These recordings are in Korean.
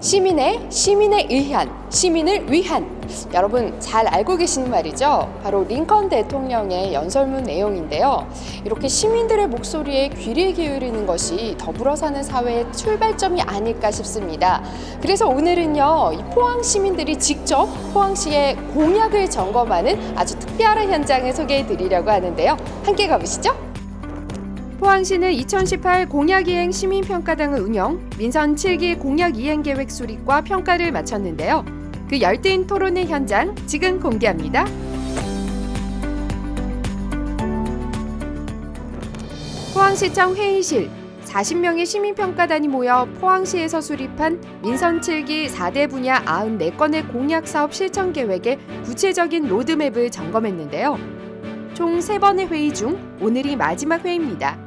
시민의 시민에 의한 시민을 위한 여러분 잘 알고 계시는 말이죠. 바로 링컨 대통령의 연설문 내용인데요. 이렇게 시민들의 목소리에 귀를 기울이는 것이 더불어 사는 사회의 출발점이 아닐까 싶습니다. 그래서 오늘은요, 이 포항 시민들이 직접 포항시의 공약을 점검하는 아주 특별한 현장을 소개해 드리려고 하는데요. 함께 가보시죠. 포항시는 2018 공약이행 시민평가당을 운영, 민선 7기 공약이행 계획 수립과 평가를 마쳤는데요. 그 열띤 토론의 현장 지금 공개합니다. 포항시청 회의실 40명의 시민평가단이 모여 포항시에서 수립한 민선 7기 4대 분야 94건의 공약 사업 실천 계획의 구체적인 로드맵을 점검했는데요. 총 3번의 회의 중 오늘이 마지막 회의입니다.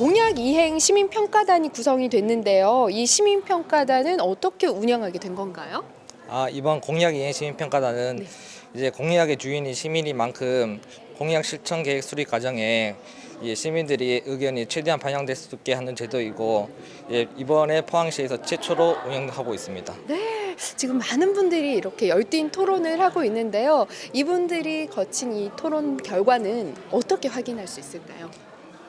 자, 공약 이행 시민평가단이 구성이 됐는데요. 이 시민평가단은 어떻게 운영하게 된 건가요? 아 이번 공약 이행 시민평가단은 네. 이제 공약의 주인이 시민인 만큼 공약 실천 계획 수립 과정에 이 시민들이 의견이 최대한 반영될 수 있게 하는 제도이고 예, 이번에 포항시에서 최초로 운영하고 있습니다. 네, 지금 많은 분들이 이렇게 열띤 토론을 하고 있는데요. 이분들이 거친 이 토론 결과는 어떻게 확인할 수 있을까요?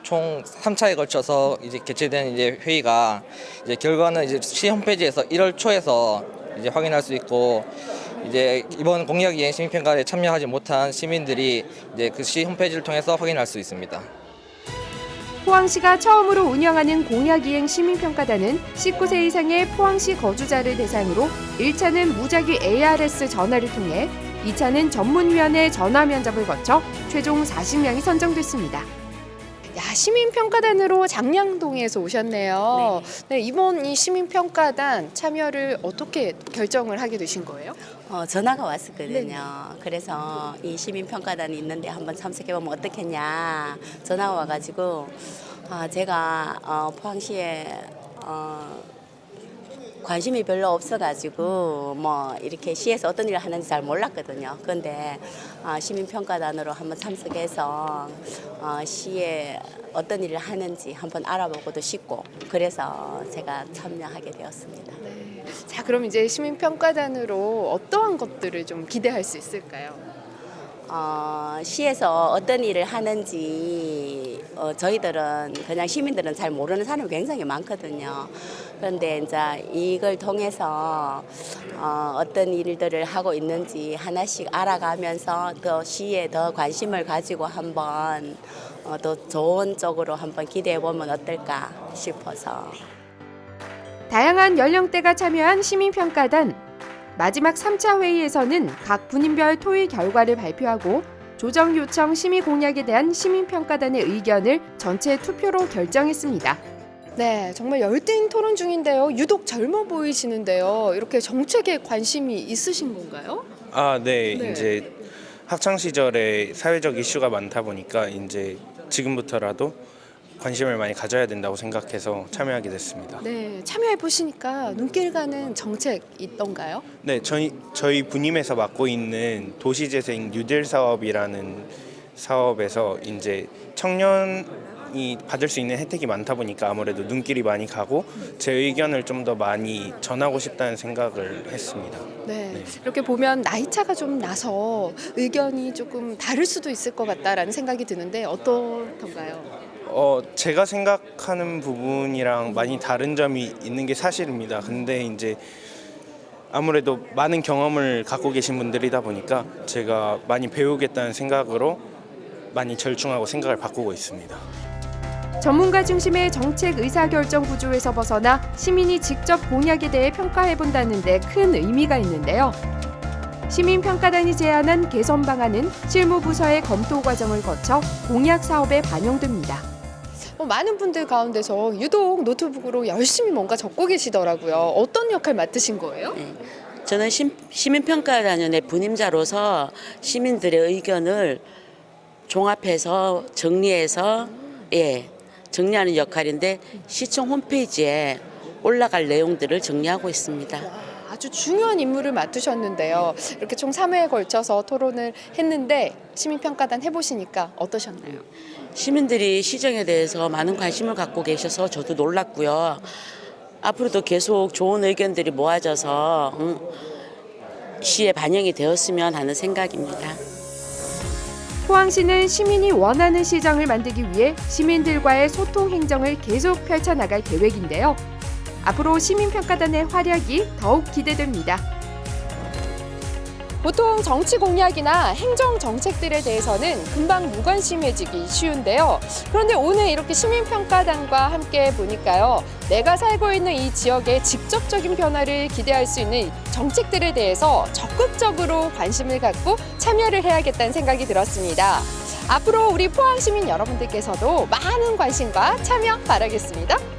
총 3차에 걸쳐서 이제 개최된 이제 회의가 이제 결과는 이제 시 홈페이지에서 1월 초에서 이제 확인할 수 있고 이제 이번 공약 이행 시민 평가에 참여하지 못한 시민들이 이제 그 시 홈페이지를 통해서 확인할 수 있습니다. 포항시가 처음으로 운영하는 공약이행 시민평가단은 19세 이상의 포항시 거주자를 대상으로 1차는 무작위 ARS 전화를 통해 2차는 전문위원회 전화 면접을 거쳐 최종 40명이 선정됐습니다. 야, 시민평가단으로 장량동에서 오셨네요. 네. 이번 이 시민평가단 참여를 어떻게 결정을 하게 되신 거예요? 어, 전화가 왔었거든요. 그래서 이 시민평가단이 있는데 한번 참석해보면 어떻겠냐. 전화가 와가지고, 아, 제가 어, 포항시에 어, 관심이 별로 없어가지고, 뭐, 이렇게 시에서 어떤 일을 하는지 잘 몰랐거든요. 그런데 아, 시민평가단으로 한번 참석해서 어, 시에 어떤 일을 하는지 한번 알아보고도 싶고, 그래서 제가 참여하게 되었습니다. 네. 자, 그럼 이제 시민평가단으로 어떠한 것들을 좀 기대할 수 있을까요? 어, 시에서 어떤 일을 하는지 어, 저희들은 그냥 시민들은 잘 모르는 사람이 굉장히 많거든요. 그런데 이제 이걸 통해서 어, 어떤 일들을 하고 있는지 하나씩 알아가면서 더 시에 더 관심을 가지고 한번 어, 더 좋은 쪽으로 한번 기대해 보면 어떨까 싶어서. 다양한 연령대가 참여한 시민평가단 마지막 3차 회의에서는 각 분인별 토의 결과를 발표하고 조정 요청 심의 공약에 대한 시민평가단의 의견을 전체 투표로 결정했습니다. 네, 정말 열띤 토론 중인데요. 유독 젊어 보이시는데요. 이렇게 정책에 관심이 있으신 건가요? 아, 네. 네. 이제 학창 시절에 사회적 이슈가 많다 보니까 이제 지금부터라도 관심을 많이 가져야 된다고 생각해서 참여하게 됐습니다. 네, 참여해 보시니까 눈길 가는 정책 있던가요? 네, 저희 저희 분임에서 맡고 있는 도시재생 뉴딜 사업이라는 사업에서 이제 청년이 받을 수 있는 혜택이 많다 보니까 아무래도 눈길이 많이 가고 제 의견을 좀 더 많이 전하고 싶다는 생각을 했습니다. 네, 네. 이렇게 보면 나이 차가 좀 나서 의견이 조금 다를 수도 있을 것 같다라는 생각이 드는데 어떻던가요? 어, 제가 생각하는 부분이랑 많이 다른 점이 있는 게 사실입니다. 근데 이제 아무래도 많은 경험을 갖고 계신 분들이다 보니까 제가 많이 배우겠다는 생각으로 많이 절충하고 생각을 바꾸고 있습니다. 전문가 중심의 정책 의사결정 구조에서 벗어나 시민이 직접 공약에 대해 평가해 본다는 데 큰 의미가 있는데요. 시민평가단이 제안한 개선 방안은 실무부서의 검토 과정을 거쳐 공약 사업에 반영됩니다. 어, 많은 분들 가운데서 유독 노트북으로 열심히 뭔가 적고 계시더라고요. 어떤 역할 맡으신 거예요? 네. 저는 심, 시민평가단의 분임자로서 시민들의 의견을 종합해서 정리해서 예 정리하는 역할인데 시청 홈페이지에 올라갈 내용들을 정리하고 있습니다. 아주 중요한 임무를 맡으셨는데요. 이렇게 총 3회에 걸쳐서 토론을 했는데 시민평가단 해보시니까 어떠셨나요? 시민들이 시정에 대해서 많은 관심을 갖고 계셔서 저도 놀랐고요. 앞으로도 계속 좋은 의견들이 모아져서 음, 시에 반영이 되었으면 하는 생각입니다. 포항시는 시민이 원하는 시정을 만들기 위해 시민들과의 소통 행정을 계속 펼쳐나갈 계획인데요. 앞으로 시민평가단의 활약이 더욱 기대됩니다. 보통 정치 공약이나 행정 정책들에 대해서는 금방 무관심해지기 쉬운데요. 그런데 오늘 이렇게 시민평가단과 함께 보니까요. 내가 살고 있는 이 지역의 직접적인 변화를 기대할 수 있는 정책들에 대해서 적극적으로 관심을 갖고 참여를 해야겠다는 생각이 들었습니다. 앞으로 우리 포항 시민 여러분들께서도 많은 관심과 참여 바라겠습니다.